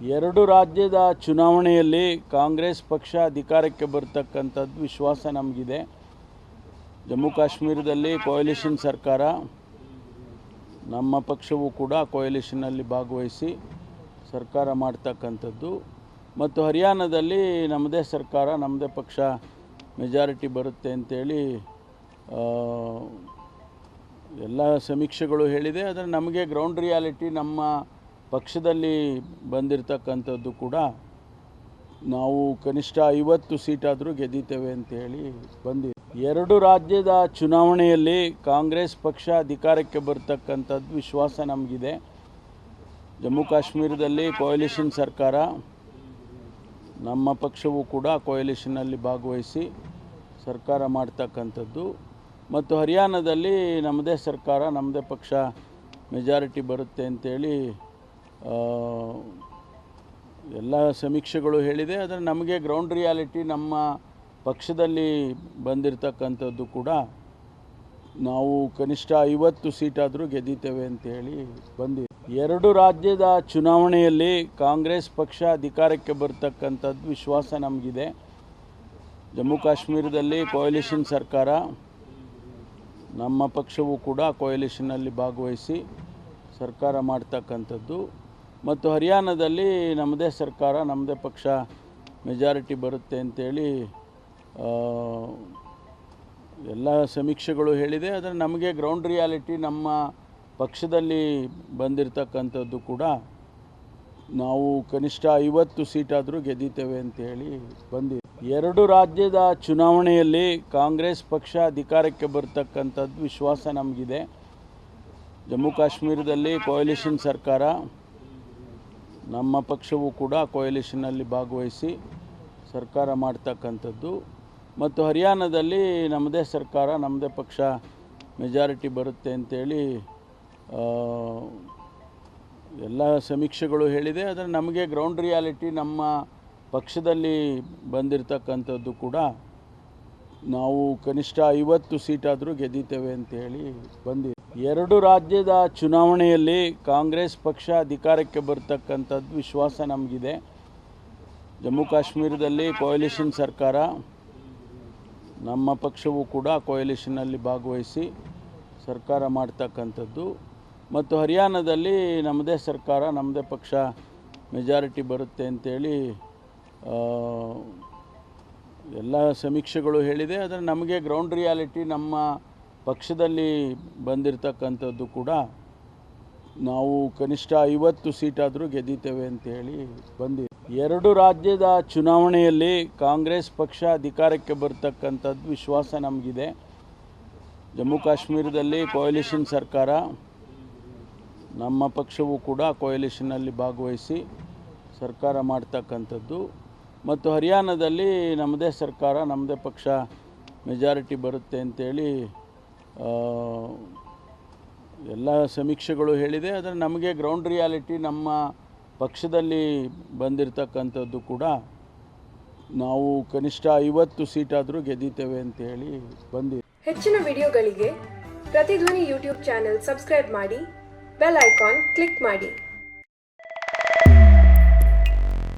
ಎರಡು ರಾಜ್ಯದ ಚುನಾವಣೆಯಲ್ಲಿ ಕಾಂಗ್ರೆಸ್ ಪಕ್ಷ ಅಧಿಕಾರಕ್ಕೆ ಬರ್ತಕ್ಕಂಥದ್ದು ವಿಶ್ವಾಸ ನಮಗಿದೆ. ಜಮ್ಮು ಕಾಶ್ಮೀರದಲ್ಲಿ ಕೋಯಲಿಷನ್ ಸರ್ಕಾರ, ನಮ್ಮ ಪಕ್ಷವೂ ಕೂಡ ಕೋಯಲಿಷನ್ನಲ್ಲಿ ಭಾಗವಹಿಸಿ ಸರ್ಕಾರ ಮಾಡ್ತಕ್ಕಂಥದ್ದು. ಮತ್ತು ಹರಿಯಾಣದಲ್ಲಿ ನಮ್ಮದೇ ಸರ್ಕಾರ, ನಮ್ಮದೇ ಪಕ್ಷ ಮೆಜಾರಿಟಿ ಬರುತ್ತೆ ಅಂತೇಳಿ ಎಲ್ಲ ಸಮೀಕ್ಷೆಗಳು ಹೇಳಿದೆ. ಆದರೆ ನಮಗೆ ಗ್ರೌಂಡ್ ರಿಯಾಲಿಟಿ ನಮ್ಮ ಪಕ್ಷದಲ್ಲಿ ಬಂದಿರತಕ್ಕಂಥದ್ದು ಕೂಡ ನಾವು ಕನಿಷ್ಠ ಐವತ್ತು ಸೀಟಾದರೂ ಗೆದ್ದಿತೇವೆ ಅಂತೇಳಿ ಬಂದಿ ಎರಡು ರಾಜ್ಯದ ಚುನಾವಣೆಯಲ್ಲಿ ಕಾಂಗ್ರೆಸ್ ಪಕ್ಷ ಅಧಿಕಾರಕ್ಕೆ ಬರ್ತಕ್ಕಂಥದ್ದು ವಿಶ್ವಾಸ ನಮಗಿದೆ. ಜಮ್ಮು ಕಾಶ್ಮೀರದಲ್ಲಿ ಕೋಯಲಿಷನ್ ಸರ್ಕಾರ, ನಮ್ಮ ಪಕ್ಷವೂ ಕೂಡ ಕೋಯಲಿಷನ್ನಲ್ಲಿ ಭಾಗವಹಿಸಿ ಸರ್ಕಾರ ಮಾಡ್ತಕ್ಕಂಥದ್ದು. ಮತ್ತು ಹರಿಯಾಣದಲ್ಲಿ ನಮ್ಮದೇ ಸರ್ಕಾರ, ನಮ್ಮದೇ ಪಕ್ಷ ಮೆಜಾರಿಟಿ ಬರುತ್ತೆ ಅಂತೇಳಿ ಎಲ್ಲ ಸಮೀಕ್ಷೆಗಳು ಹೇಳಿದೆ, ಆದರೆ ನಮಗೆ ಗ್ರೌಂಡ್ ರಿಯಾಲಿಟಿ ನಮ್ಮ ಪಕ್ಷದಲ್ಲಿ ಬಂದಿರತಕ್ಕಂಥದ್ದು ಕೂಡ ನಾವು ಕನಿಷ್ಠ ಐವತ್ತು ಸೀಟಾದರೂ ಗೆದ್ದಿದ್ದೇವೆ ಅಂತೇಳಿ ಬಂದಿ ಎರಡು ರಾಜ್ಯದ ಚುನಾವಣೆಯಲ್ಲಿ ಕಾಂಗ್ರೆಸ್ ಪಕ್ಷ ಅಧಿಕಾರಕ್ಕೆ ಬರ್ತಕ್ಕಂಥದ್ದು ವಿಶ್ವಾಸ ನಮಗಿದೆ. ಜಮ್ಮು ಕಾಶ್ಮೀರದಲ್ಲಿ ಕೋಯಲಿಷನ್ ಸರ್ಕಾರ, ನಮ್ಮ ಪಕ್ಷವೂ ಕೂಡ ಕೋಯಲಿಷನ್ನಲ್ಲಿ ಭಾಗವಹಿಸಿ ಸರ್ಕಾರ ಮಾಡ್ತಕ್ಕಂಥದ್ದು. ಮತ್ತು ಹರಿಯಾಣದಲ್ಲಿ ನಮ್ಮದೇ ಸರ್ಕಾರ, ನಮ್ಮದೇ ಪಕ್ಷ ಮೆಜಾರಿಟಿ ಬರುತ್ತೆ ಅಂತೇಳಿ ಎಲ್ಲ ಸಮೀಕ್ಷೆಗಳು ಹೇಳಿದೆ. ಆದರೆ ನಮಗೆ ಗ್ರೌಂಡ್ ರಿಯಾಲಿಟಿ ನಮ್ಮ ಪಕ್ಷದಲ್ಲಿ ಬಂದಿರತಕ್ಕಂಥದ್ದು ಕೂಡ ನಾವು ಕನಿಷ್ಠ ಐವತ್ತು ಸೀಟಾದರೂ ಗೆದ್ದಿದ್ದೇವೆ ಅಂತೇಳಿ ಬಂದಿದೆ. ಎರಡು ರಾಜ್ಯದ ಚುನಾವಣೆಯಲ್ಲಿ ಕಾಂಗ್ರೆಸ್ ಪಕ್ಷ ಅಧಿಕಾರಕ್ಕೆ ಬರ್ತಕ್ಕಂಥದ್ದು ವಿಶ್ವಾಸ ನಮಗಿದೆ. ಜಮ್ಮು ಕಾಶ್ಮೀರದಲ್ಲಿ ಕೋಯಲಿಷನ್ ಸರ್ಕಾರ ನಮ್ಮ ಪಕ್ಷವೂ ಕೂಡ ಕೋಯಲಿಷನ್ನಲ್ಲಿ ಭಾಗವಹಿಸಿ ಸರ್ಕಾರ ಮಾಡ್ತಕ್ಕಂಥದ್ದು. ಮತ್ತು ಹರಿಯಾಣದಲ್ಲಿ ನಮ್ಮದೇ ಸರ್ಕಾರ, ನಮ್ಮದೇ ಪಕ್ಷ ಮೆಜಾರಿಟಿ ಬರುತ್ತೆ ಅಂತೇಳಿ ಎಲ್ಲ ಸಮೀಕ್ಷೆಗಳು ಹೇಳಿದೆ. ಆದರೆ ನಮಗೆ ಗ್ರೌಂಡ್ ರಿಯಾಲಿಟಿ ನಮ್ಮ ಪಕ್ಷದಲ್ಲಿ ಬಂದಿರತಕ್ಕಂಥದ್ದು ಕೂಡ ನಾವು ಕನಿಷ್ಠ ಐವತ್ತು ಸೀಟಾದರೂ ಗೆದ್ದಿದ್ದೇವೆ ಅಂತೇಳಿ ಬಂದಿದೆ. ಎರಡು ರಾಜ್ಯದ ಚುನಾವಣೆಯಲ್ಲಿ ಕಾಂಗ್ರೆಸ್ ಪಕ್ಷ ಅಧಿಕಾರಕ್ಕೆ ಬರ್ತಕ್ಕಂಥದ್ದು ವಿಶ್ವಾಸ ನಮಗಿದೆ. ಜಮ್ಮು ಕಾಶ್ಮೀರದಲ್ಲಿ ಕೋಯಲಿಷನ್ ಸರ್ಕಾರ, ನಮ್ಮ ಪಕ್ಷವೂ ಕೂಡ ಕೊಯಲಿಷನ್ನಲ್ಲಿ ಭಾಗವಹಿಸಿ ಸರ್ಕಾರ ಮಾಡ್ತಕ್ಕಂಥದ್ದು. ಮತ್ತು ಹರಿಯಾಣದಲ್ಲಿ ನಮ್ಮದೇ ಸರ್ಕಾರ, ನಮ್ಮದೇ ಪಕ್ಷ ಮೆಜಾರಿಟಿ ಬರುತ್ತೆ ಅಂತೇಳಿ ಎಲ್ಲ ಸಮೀಕ್ಷೆಗಳು ಹೇಳಿದೆ. ಆದರೆ ನಮಗೆ ಗ್ರೌಂಡ್ ರಿಯಾಲಿಟಿ ನಮ್ಮ ಪಕ್ಷದಲ್ಲಿ ಬಂದಿರತಕ್ಕಂಥದ್ದು ಕೂಡ ನಾವು ಕನಿಷ್ಠ ಐವತ್ತು ಸೀಟಾದರೂ ಗೆದ್ದಿತೇವೆ ಅಂತೇಳಿ ಬಂದಿ, ಎರಡು ರಾಜ್ಯದ ಚುನಾವಣೆಯಲ್ಲಿ ಕಾಂಗ್ರೆಸ್ ಪಕ್ಷ ಅಧಿಕಾರಕ್ಕೆ ಬರ್ತಕ್ಕಂಥದ್ದು ವಿಶ್ವಾಸ ನಮಗಿದೆ. ಜಮ್ಮು ಕಾಶ್ಮೀರದಲ್ಲಿ ಕೋಯಲಿಷನ್ ಸರ್ಕಾರ, ನಮ್ಮ ಪಕ್ಷವೂ ಕೂಡ ಕೋಯಲಿಷನ್ನಲ್ಲಿ ಭಾಗವಹಿಸಿ ಸರ್ಕಾರ ಮಾಡ್ತಕ್ಕಂಥದ್ದು. ಮತ್ತು ಹರಿಯಾಣದಲ್ಲಿ ನಮ್ಮದೇ ಸರ್ಕಾರ, ನಮ್ಮದೇ ಪಕ್ಷ ಮೆಜಾರಿಟಿ ಬರುತ್ತೆ ಅಂತೇಳಿ ಎಲ್ಲ ಸಮೀಕ್ಷೆಗಳು ಹೇಳಿದೆ, ಆದರೆ ನಮಗೆ ಗ್ರೌಂಡ್ ರಿಯಾಲಿಟಿ ನಮ್ಮ ಪಕ್ಷದಲ್ಲಿ ಬಂದಿರತಕ್ಕಂಥದ್ದು ಕೂಡ ನಾವು ಕನಿಷ್ಠ ಐವತ್ತು ಸೀಟಾದರೂ ಅಂತ ಹೇಳಿ ಬಂದಿ ಹೆಚ್ಚಿನ ವಿಡಿಯೋಗಳಿಗೆ ಪ್ರತಿಧ್ವನಿ ಯೂಟ್ಯೂಬ್ ಚಾನೆಲ್ ಸಬ್ಸ್ಕ್ರೈಬ್ ಮಾಡಿ, ಬೆಲ್ ಐಕಾನ್ ಕ್ಲಿಕ್ ಮಾಡಿ.